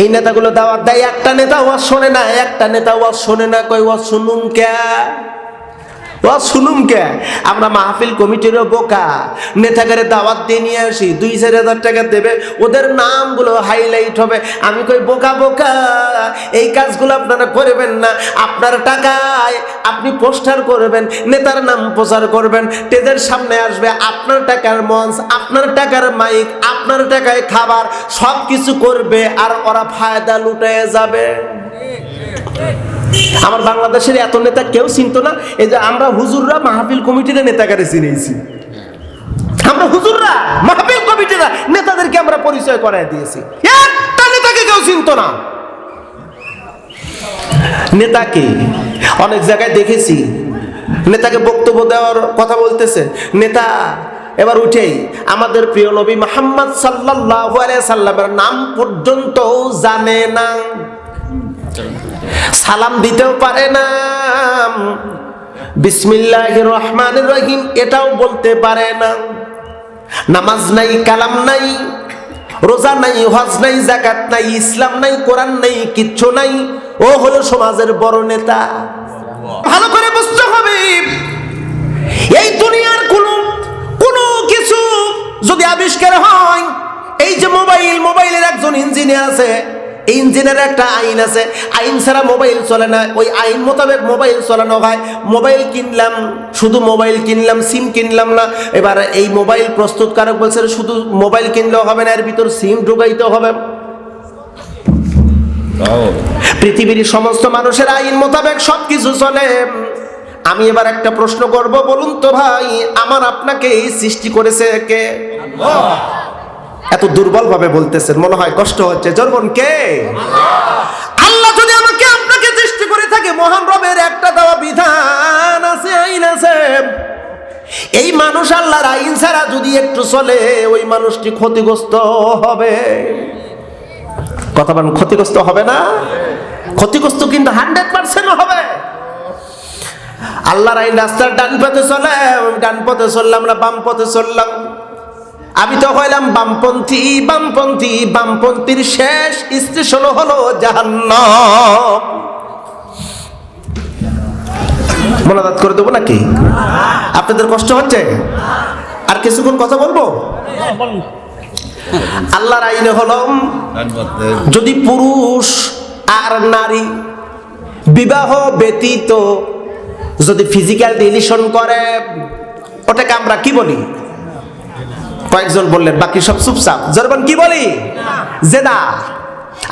এই নেতাগুলো দাওয়াত দেয়, একটা নেতা ওয়াজ শোনে না, একটা নেতা ওয়াজ শোনে না কই ওয়াজ শুনুন কে? ওয়াজ শুনুম কে? আমরা মাহফিল কমিটিরও বোকা। নেতাগারে দাওয়াত দিয়ে নিয়ে আসি, দুই চার হাজার টাকা দেবে, ওদের নামগুলো হাইলাইট হবে। আমি কই, বোকা বোকা, এই কাজগুলো আপনারা করবেন না। আপনার টাকায় আপনি পোস্টার করবেন, নেতার নাম প্রচার করবেন টেদের সামনে আসবে, আপনার টাকার মঞ্চ, আপনার টাকার মাইক, আপনার টাকায় খাবার সব কিছু করবে আর ওরা ফায়দা লুটে যাবে। আমার বাংলাদেশের এত নেতা কেউ চিনতো না, এই যে আমরা হুজুররা মাহফিল কমিটির নেতাকারে চিনেছি। আমরা হুজুররা মাহফিল কমিটিরা নেতাদেরকে আমরা পরিচয় করায় দিয়েছি। একটা নেতাকে কেউ চিনতো না। নেতাকে অনেক জায়গায় দেখেছি। নেতাকে বক্তব্য দেওয়ার কথা বলতেছে। নেতা, এবার উঠেই আমাদের প্রিয় নবী মোহাম্মদ সাল্লাল্লাহু আলাইহি সাল্লামের নাম পর্যন্ত জানে না। সালাম দিতেও পারে না। বিসমিল্লাহ রহমান রহিম, এটাও বলতে পারে না। নামাজ নাই, কালাম নাই, রোজা নাই, হজ নাই জাকাত নাই, ইসলাম নাই, কোরআন নাই, কিচ্ছু নাই। ও হলো সমাজের বড় নেতা। ভালো করে বুঝতে হবে, এই দুনিয়ার কোনো কোনো কিছু যদি আবিষ্কার হয়, এই যে মোবাইল, মোবাইলের একজন ইঞ্জিনিয়ার আছে ইঞ্জিনের একটা আইন আছে। আইন ছাড়া মোবাইল চলে না। ওই আইন মোতাবেক মোবাইল চালানো হয় মোবাইল কিনলাম শুধু মোবাইল কিনলাম সিম কিনলাম না। এবার এই মোবাইল প্রস্তুতকারক বলছে শুধু মোবাইল কিনলেও হবে না এর ভিতর সিম ঢুকাইতে হবে। পৃথিবীর সমস্ত মানুষের আইন মোতাবেক সব কিছু চলে। আমি এবার একটা প্রশ্ন করব বলুন তো ভাই আমার আপনাকে সৃষ্টি করেছে কে? এত দুর্বল ভাবে বলতেছেন, মনে হয় কষ্ট হচ্ছে। জরবন কে? আল্লাহ যদি আমাকে আপনাকে সৃষ্টি করে থাকে, মহান রবের একটা দেওয়া বিধান আছে, আইন আছে। এই মানুষ আল্লাহর আইন ছাড়া যদি একটু চলে, ওই মানুষটি ক্ষতিগ্রস্ত হবে। কথা বলেন, ক্ষতিগ্রস্ত হবে না? ক্ষতিগ্রস্ত কিন্তু হান্ড্রেড পার্সেন্ট হবে। আল্লাহর আইন রাস্তার ডান পথে চলে, ডান পথে চললাম না বাম পথে চললাম। আমি তো হইলাম বামপন্থী বামপন্থী, বামপন্থীর শেষ স্টেশন হলো জাহান্নাম। মনাদাত করে দেবো নাকি? আপনাদের কষ্ট হচ্ছে? আর কিছুক্ষণ কথা বলব? আল্লাহর আইনে হলো, যদি পুরুষ আর নারী বিবাহ ব্যতীত যদি ফিজিক্যাল রিলেশন করে, ওটাকে আমরা কি বলি? কয়েকজন বললেন, বাকি সব চুপচাপ। জরবান কি বলি? জেনা।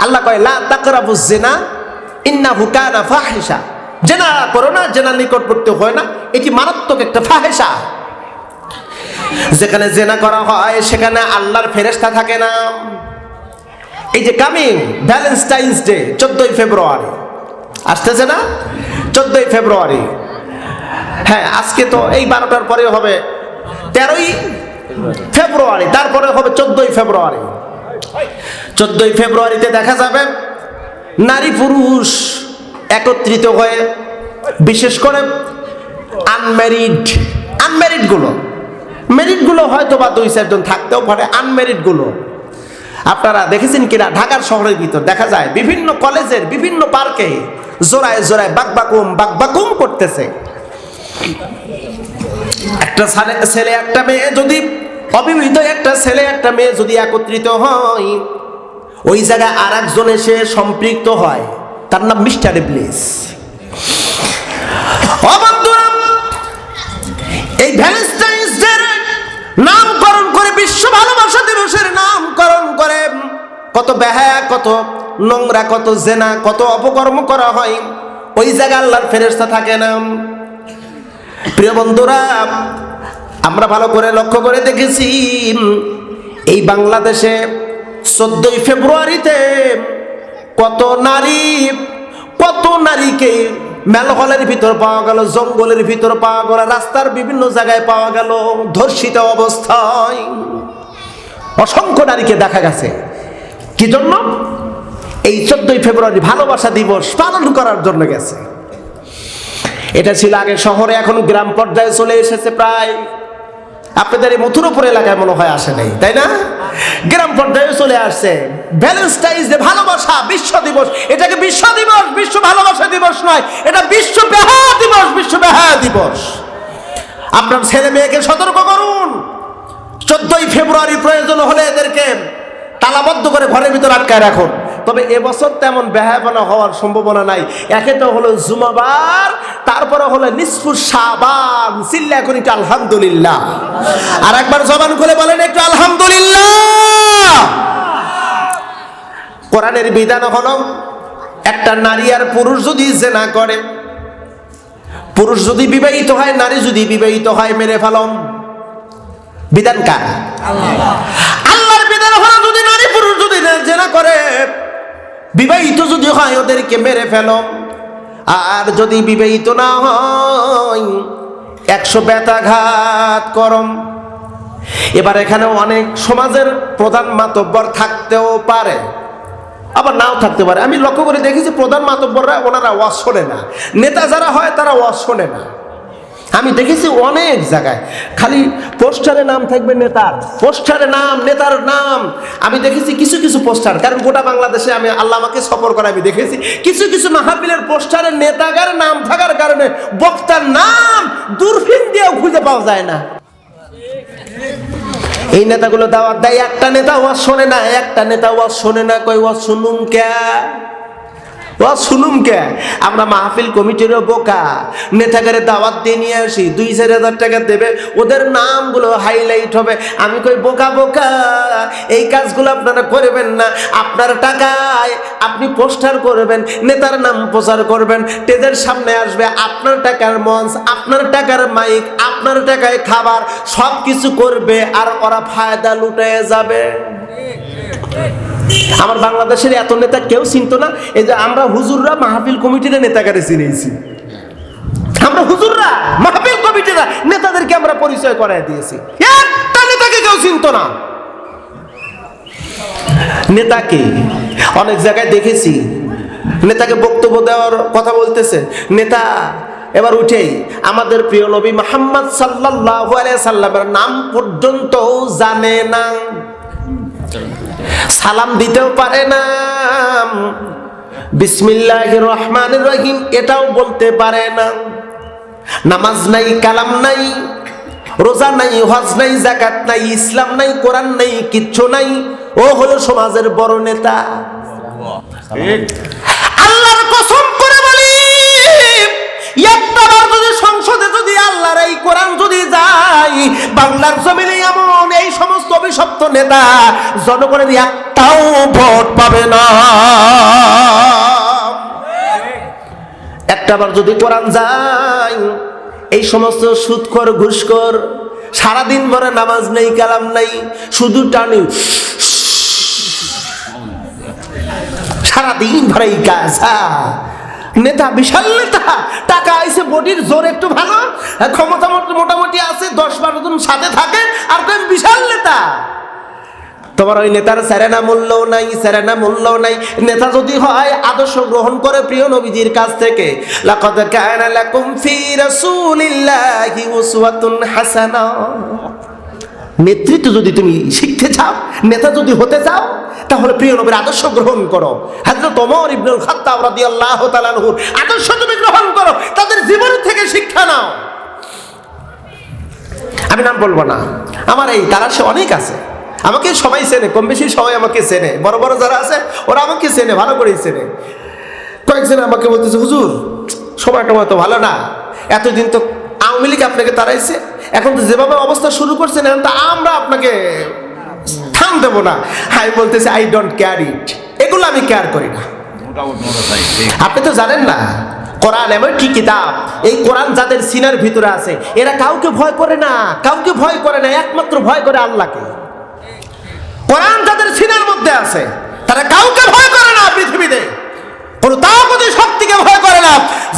আল্লাহ কয়, লা তাকরাবু জেনা, ইন্নাহু কানা ফাহিশা। জেনা করো না, জেনা নিকটবর্তী হয় না, এটি মারাত্মক একটা ফাহেসা যেখানে জেনা করা হয়, সেখানে আল্লাহর ফেরেশতা থাকে না। এই যে কামিং ভ্যালেন্টাইন্স ডে, চোদ্দই ফেব্রুয়ারি। আসতেছে না? চোদ্দই ফেব্রুয়ারি। হ্যাঁ আজকে তো এই বারোটার পরে হবে। তেরোই ফেব্রুয়ারি, তারপরে হবে চোদ্দই ফেব্রুয়ারি। চোদ্দই ফেব্রুয়ারিতে দেখা যাবে নারী পুরুষ একত্রিত হয়ে, বিশেষ করে আনম্যারিড আনম্যারিডগুলো। মেরিটগুলো হয়তো বা দুই চারজন থাকতেও পারে আনমেরিডগুলো। আপনারা দেখেছেন কিনা, ঢাকার শহরের ভিতর দেখা যায় বিভিন্ন কলেজের বিভিন্ন পার্কে জোড়ায় জোড়ায় বাকবাকুম বাকবাকুম করতেছে। একটা ছেলে- একটা মেয়ে যদি অবিবাহিত, একটা ছেলে, একটা মেয়ে যদি একত্রিত হয়, ওই জায়গায় আর একজন এসে সম্পৃক্ত হয়, তার নাম মিস্টার ইবলিস। এই ভ্যালেন্টাইন্স ডে নামকরণ করে বিশ্ব ভালোবাসা দিবসের নামকরণ করে। কত বেহায়া কত নোংরা, কত জেনা, কত অপকর্ম করা হয়, ওই জায়গায় আল্লাহর ফেরেস্তা থাকে না। প্রিয় বন্ধুরা, আমরা ভালো করে লক্ষ্য করে দেখেছি, এই বাংলাদেশে চোদ্দই ফেব্রুয়ারিতে কত নারী, কত নারীকে মেলহলের ভিতর পাওয়া গেল, জঙ্গলের ভিতর পাওয়া গেল, রাস্তার বিভিন্ন জায়গায় পাওয়া গেল, ধর্ষিত অবস্থায়। অসংখ্য নারীকে দেখা গেছে। কি জন্য? এই চোদ্দই ফেব্রুয়ারি ভালোবাসা দিবস পালন করার জন্য গেছে। এটা ছিল আগে শহরে, এখন গ্রাম পর্যায়ে চলে এসেছে প্রায়। আপনাদের এই মথুরপুর এলাকায় মনে হয় আসে নাই, তাই না? গ্রাম পর্যায়ে চলে আসছে। ভ্যালেন্টাইন্স ডে ভালোবাসা, বিশ্ব দিবস। এটাকে বিশ্ব দিবস, বিশ্ব ভালোবাসা দিবস নয়, এটা বিশ্ব বেহা দিবস, বিশ্ব বেহা দিবস। আপনার ছেলে মেয়েকে সতর্ক করুন। চোদ্দই ফেব্রুয়ারি প্রয়োজন হলে এদেরকে তালাবদ্ধ করে ঘরের ভিতর আটকায় রাখুন। তবে এবছর তেমন বেহায়াপনা হওয়ার সম্ভাবনা নাই। একে তো হলো জুমাবার তারপরে হলো নিসফু সাবান চিল্লা এখন একটু আলহামদুলিল্লাহ। আর একবার জবান খুলে বলেন একটু আলহামদুলিল্লাহ। কোরআনের বিধান হলো একটা নারী আর পুরুষ যদি জেনা করে পুরুষ যদি বিবাহিত হয় নারী যদি বিবাহিত হয় মেরে ফেলম বিধান কার? আল্লাহর বিধান হলো যদি নারী পুরুষ যদি জেনা করে বিবাহিত যদি হয়, ওদেরকে মেরে ফেলো। আর যদি বিবাহিত না হয়, একশো বেতাঘাত করম। এবার এখানে অনেক সমাজের প্রধান মাতব্বর থাকতেও পারে, আবার নাও থাকতে পারে। আমি লক্ষ্য করে দেখেছি প্রধান মাতব্বররা ওনারা ওয়াজ শোনে না। নেতা যারা হয়, তারা ওয়াজ শোনে না। আমি দেখেছি অনেক জায়গায়। খালি পোস্টারে নাম থাকবে নেতার। পোস্টারে নাম, নেতার নাম। আমি দেখেছি কিছু কিছু পোস্টার, কারণ গোটা বাংলাদেশে আমি আল্লাহ আমাকে সফর করে আমি দেখেছি। কিছু কিছু মাহফিলের পোস্টারে নেতাগার, নাম থাকার কারণে বক্তার নাম দূরবীন দিয়েও খুঁজে পাওয়া যায় না। এই নেতাগুলো দাওয়াত দেয়, একটা নেতা ওয়াজ শোনে না, একটা নেতা ওয়াজ শোনে না কই ওয়াজ শুনুন কে? ও শুনুম কে? আমরা মাহফিল কমিটিরও বোকা। নেতাগারে দাওয়াত দিয়ে নিয়ে আসি, দুই চার হাজার টাকা দেবে, ওদের নামগুলো হাইলাইট হবে। আমি কই, বোকা বোকা, এই কাজগুলো আপনারা করবেন না। আপনার টাকায় আপনি পোস্টার করবেন, নেতার নাম প্রচার করবেন টেজের সামনে আসবে, আপনার টাকার মঞ্চ, আপনার টাকার মাইক, আপনার টাকায় খাবার সব কিছু করবে আর ওরা ফায়দা লুটে যাবে। আমার বাংলাদেশের এত নেতা কেউ চিনতো না, এই যে আমরা হুজুররা মাহফিল কমিটির নেতাকারে চিনেছি। আমরা হুজুররা মাহফিল কমিটিরা নেতাদেরকে আমরা পরিচয় করাই দিয়েছি। একটা নেতাকে কেউ চিনতো না। নেতাকে অনেক জায়গায় দেখেছি। নেতাকে বক্তব্য দেওয়ার কথা বলতেছে। নেতা, এবার উঠেই আমাদের প্রিয় নবী মোহাম্মদ সাল্লাল্লাহু আলাইহি সাল্লামের নাম পর্যন্ত জানে না। সালাম দিতেও পারে না। বিসমিল্লাহ রহমান রহিম এটাও বলতে পারে না। নামাজ নাই কালাম নাই রোজা নাই হজ নাই জাকাত নাই ইসলাম নাই কোরআন নাই কিচ্ছু নাই। ও হলো সমাজের বড় নেতা। আল্লাহর কসম করে বলি একটাবার যদি সংসদে যদি আল্লাহর এই কোরআন যদি যায় বাংলার জমিনে নেতা, জনগণের একটাও ভোট পাবে না একটাবার যদি কোরআন যায়, এই সমস্ত সুদখোর ঘুষখোর, সারাদিন ভরে নামাজ নেই, কালাম নাই, শুধু টানি, সারাদিন ভরে কাজ হ্যাঁ। নেতা, বিশাল নেতা, টাকা আইসে বডির জোর একটু ভালো, ক্ষমতা মোটামুটি আছে, দশ বারো জন সাথে থাকে, আর বিশাল নেতা তোমার ওই নেতার সেরেনা মূল্যও নাই, সেরেনা মূল্যও নাই। নেতা যদি হয়, আদর্শ গ্রহণ করে প্রিয় নবীজির কাছ থেকে। লাকাদ কানা লাকুম ফি রাসূলিল্লাহি উসওয়াতুন হাসানা। নেতৃত্ব যদি তুমি শিখতে চাও, নেতা যদি হতে চাও, তাহলে প্রিয় নবীর আদর্শ গ্রহণ করো। হযরত ওমর ইবনুল খাত্তাব রাদিয়াল্লাহু তাআলা আদর্শ তুমি গ্রহণ করো, তাদের জীবন থেকে শিক্ষা নাও। আমি নাম বলব না। আমার এই তারা সে অনেক আছে। আমাকে সবাই চেনে, কম বেশি সবাই আমাকে চেনে। বড় বড় যারা আছে, ওরা আমাকে চেনে, ভালো করেই চেনে। কয়েকজন আমাকে বলতেছে, হুজুর, সময় টময় তো ভালো না। এতদিন তো আওয়ামী লীগ আপনাকে তাড়াইছে। এখন তো যেভাবে অবস্থা শুরু করছেন, এখন তো আমরা আপনাকে স্থান দেবো না। আমি বলতেছে আই ডোন্ট কেয়ার ইট এগুলো আমি কেয়ার করি না। আপনি তো জানেন না, কোরআন এমন কি কিতাব। এই কোরআন যাদের সিনার ভিতরে আছে, এরা কাউকে ভয় করে না, কাউকে ভয় করে না, একমাত্র ভয় করে আল্লাহকে। কোরআন যাদের সিনার মধ্যে আছে, তারা কাউকে ভয় করে না পৃথিবীতে। প্রতাপতি তাগতি শক্তিকে ভয় করে না।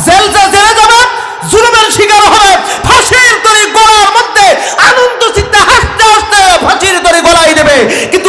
জেলজা জেলে যাবে, জুলুমের শিকার হবে, ফাঁসির তরি গলার মধ্যে আনন্দ চিত্তে হাসতে হাসতে ফাঁসির তরি গলাই দেবে। কিন্তু